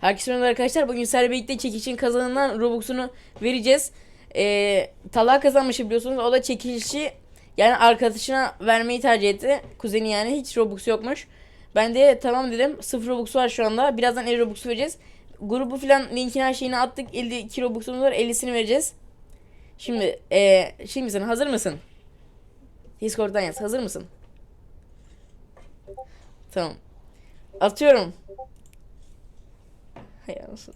Herkese merhaba arkadaşlar. Bugün sizlerle birlikte çekişin kazanılan Robux'unu vereceğiz. Ee, Talha kazanmış biliyorsunuz. O da çekilişi yani arkadaşına vermeyi tercih etti. Kuzeni yani hiç Robux yokmuş. Ben de tamam dedim. 0 Robux var şu anda. Birazdan 50 Robux vereceğiz. Grubu falan linkini her şeyini attık. 52 Robux'umuz var. 50'sini vereceğiz. Şimdi ee, şimdi sen hazır mısın? Discord'dan yaz. Hazır mısın? Tamam. Atıyorum. Anasını.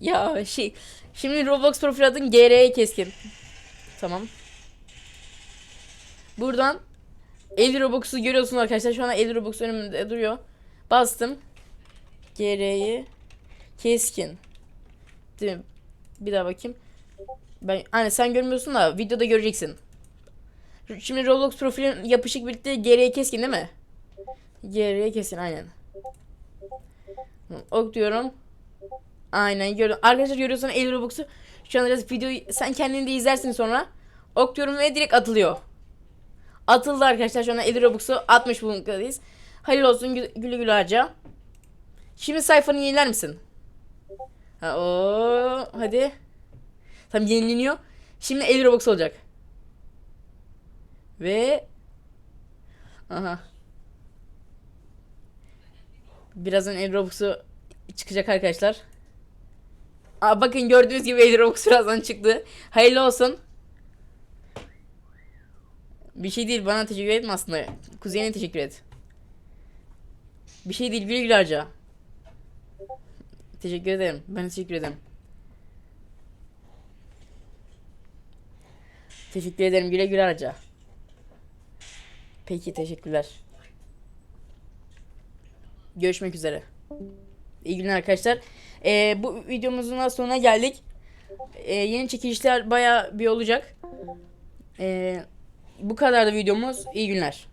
Ya şey. Şimdi Roblox profil adın GR'ye keskin. Tamam. Buradan 50 Robux'u görüyorsunuz arkadaşlar. Şu anda 50 Robux önümde duruyor. Bastım. GR'yi keskin. Değil mi? Bir daha bakayım. Ben hani sen görmüyorsun da videoda göreceksin. Şimdi Roblox profilin yapışık birlikte geriye keskin değil mi? Geriye keskin aynen. Ok diyorum. Aynen gördüm. Arkadaşlar görüyorsun 50 Robux'u. Şu an biraz videoyu sen kendin de izlersin sonra. Ok diyorum ve direkt atılıyor. Atıldı arkadaşlar şu an 50 Robux'u 60 bulunmaktayız. Hayırlı olsun gü güle güle harca. Şimdi sayfanı yeniler misin? Ha, o hadi. Tam yenileniyor. Şimdi 50 Robux olacak. Ve Aha. Birazdan 50 Robux'u çıkacak arkadaşlar. Aa, bakın gördüğünüz gibi 50 Robux birazdan çıktı. Hayırlı olsun. Bir şey değil bana teşekkür etme aslında. Kuzeyine teşekkür et. Bir şey değil güle güle harca. Teşekkür ederim. Ben teşekkür ederim. Teşekkür ederim güle güle harca. Peki teşekkürler. Görüşmek üzere. İyi günler arkadaşlar. Ee, bu videomuzun sonuna geldik. Ee, yeni çekilişler baya bir olacak. Ee, bu kadar da videomuz. İyi günler.